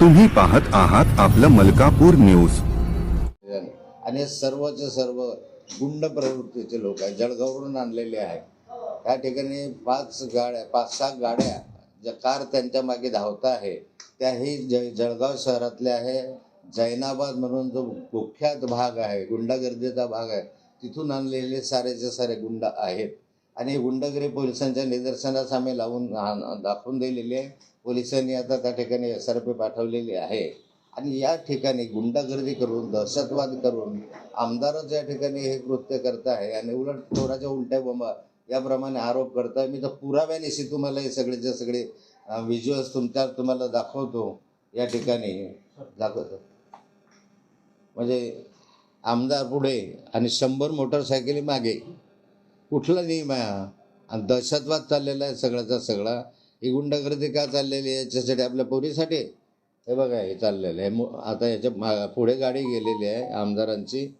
तुम्ही पाहत आहात आपलं मलकापूर न्यूज. आणि सर्वच सर्वचे सर्व गुंड प्रवृत्तीचे लोक आहेत जळगाववरून आणलेले आहेत. त्या ठिकाणी पाच गाड्या पाच सहा गाड्या ज्या कार त्यांच्या मागे धावत आहे. त्याही ज जळगाव शहरातल्या आहे. जैनाबाद म्हणून जो कुख्यात भाग आहे गुंडागर्दीचा भाग आहे तिथून आणलेले सारेचे सारे गुंड आहेत. आणि गुंडगिरी पोलिसांच्या निदर्शनास आम्ही लावून दाखवून दिलेली आहे. पोलिसांनी आता त्या ठिकाणी एस आर पी पाठवलेली आहे. आणि या ठिकाणी गुंडागर्दी करून दहशतवाद करून आमदारच या ठिकाणी हे कृत्य करत आहे आणि उलट चोराच्या उलट्या बोंबा याप्रमाणे आरोप करताय मी तर पुराव्यानिशी तुम्हाला हे सगळेचे सगळे व्हिज्युअल्स तुमच्या तुम्हाला दाखवतो या ठिकाणी दाखवतो. म्हणजे आमदार पुढे आणि शंभर मोटरसायकली मागे. कुठला नियम आहे हा? आणि दहशतवाद चाललेला आहे सगळ्याचा सगळा. ही गुंडगर्दी का चाललेली आहे? याच्यासाठी आपल्या पोरीसाठी हे बघा हे चाललेलं आहे. मो- आता याच्या मा पुढे गाडी गेलेली आहे आमदारांची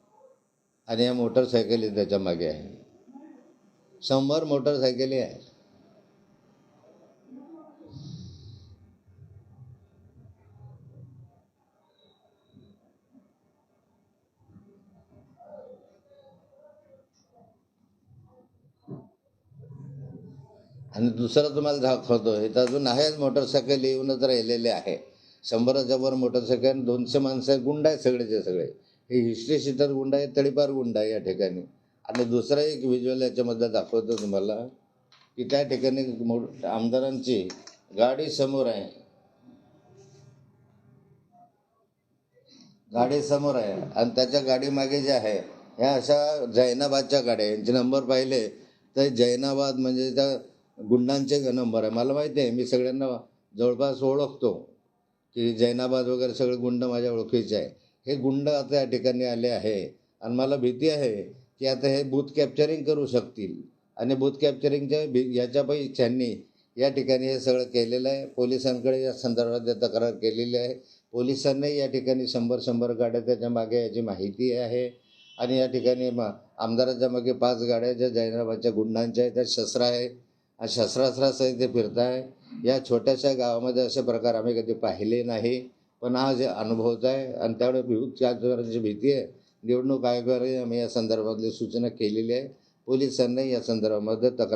आणि या मोटरसायकली त्याच्यामागे आहे. शंभर मोटरसायकली आहे. आणि दुसरं तुम्हाला दाखवतो हे तर अजून आहेच मोटरसायकल येऊनच राहिलेले आहे. शंभराच्या वर मोटरसायकल दोनशे माणसं गुंड आहेत सगळेचे सगळे. हे हिस्ट्री शिटर गुंड आहे तडीपार गुंड आहे या ठिकाणी. आणि दुसरा एक व्हिज्युअल याच्यामध्ये दाखवतो तुम्हाला की त्या ठिकाणी मो आमदारांची गाडी समोर आहे. गाडी समोर आहे. आणि त्याच्या गाडीमागे जे आहे ह्या अशा जैनाबादच्या गाड्या यांचे नंबर पाहिले तर जैनाबाद म्हणजे त्या गुंडांचे नंबर आहे. मला माहिती आहे मी सगळ्यांना जवळपास ओळखतो की जैनाबाद वगैरे सगळे गुंड माझ्या ओळखीचे आहे. हे गुंड आता या ठिकाणी आले आहे आणि मला भीती आहे की आता हे बूथ कॅप्चरिंग करू शकतील. आणि बूथ कॅप्चरिंगच्या भी याच्यापैकी त्यांनी या ठिकाणी हे सगळं केलेलं आहे. पोलिसांकडे या संदर्भात तक्रार केलेली आहे. पोलिसांनाही या ठिकाणी शंभर शंभर गाड्या त्याच्यामागे याची माहिती आहे. आणि या ठिकाणी मा आमदाराच्या मागे पाच गाड्या ज्या जैनाबादच्या गुंडांच्या आहेत त्या शस्त्र आहे. आणि शस्त्रास्त्रासहित ते फिरत आहे या छोट्याशा गावामध्ये असे प्रकार आम्ही कधी पाहिले नाही. पण हा जे अनुभवत आहे आणि त्यामुळे विविध भीती आहे. निवडणूक आयोगाने आम्ही या संदर्भातली सूचना केलेली आहे. पोलिसांनाही या संदर्भामध्ये तक्रार